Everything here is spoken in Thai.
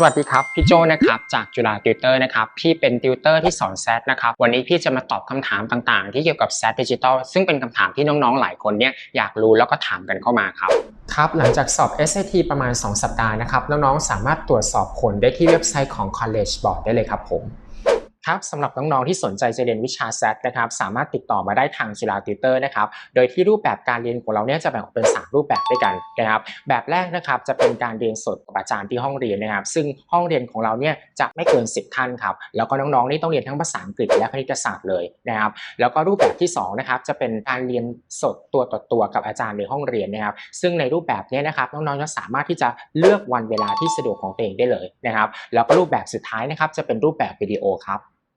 สวัสดีครับ พี่โจนะครับจากจุฬาติวเตอร์นะครับพี่เป็นติวเตอร์ที่สอนแซดนะครับวันนี้พี่จะมาตอบคำถามต่างๆ ที่เกี่ยวกับแซดดิจิทัลซึ่งเป็นคำถามที่น้องๆหลายคนเนี่ยอยากรู้แล้วก็ถามกันเข้ามาครับครับหลังจากสอบ SAT ประมาณ 2 สัปดาห์นะครับน้องๆสามารถตรวจสอบผลได้ที่เว็บไซต์ของ College Board ได้เลยครับผม ครับสำหรับน้องๆที่สนใจจะเรียนวิชา SAT นะครับสามารถติดต่อมาได้ทางจุฬาติวเตอร์นะครับโดยที่รูปแบบการเรียนของเราเนี่ยจะแบ่งออกเป็น 3 รูปแบบด้วยกันนะครับแบบแรกนะครับจะเป็นการเรียนสดกับอาจารย์ที่ห้องเรียนนะครับ ซึ่งห้องเรียนของเราเนี่ยจะไม่เกิน 10 ท่านครับแล้วก็น้องๆนี่ต้องเรียนทั้งภาษาอังกฤษและคณิตศาสตร์เลยนะครับแล้วก็รูปแบบที่2นะครับจะเป็นการเรียนสดตัวต่อตัวกับอาจารย์ในห้องเรียนนะครับ ซึ่งในรูปแบบเนี้นะครับน้องๆจะสามารถที่จะเลือกวันเวลาที่สะดวกของตัวเองได้เลยนะครับแล้วก็รูปแบบสุดท้ายนะครับจะเป็นรูปแบบวิดีโอครับ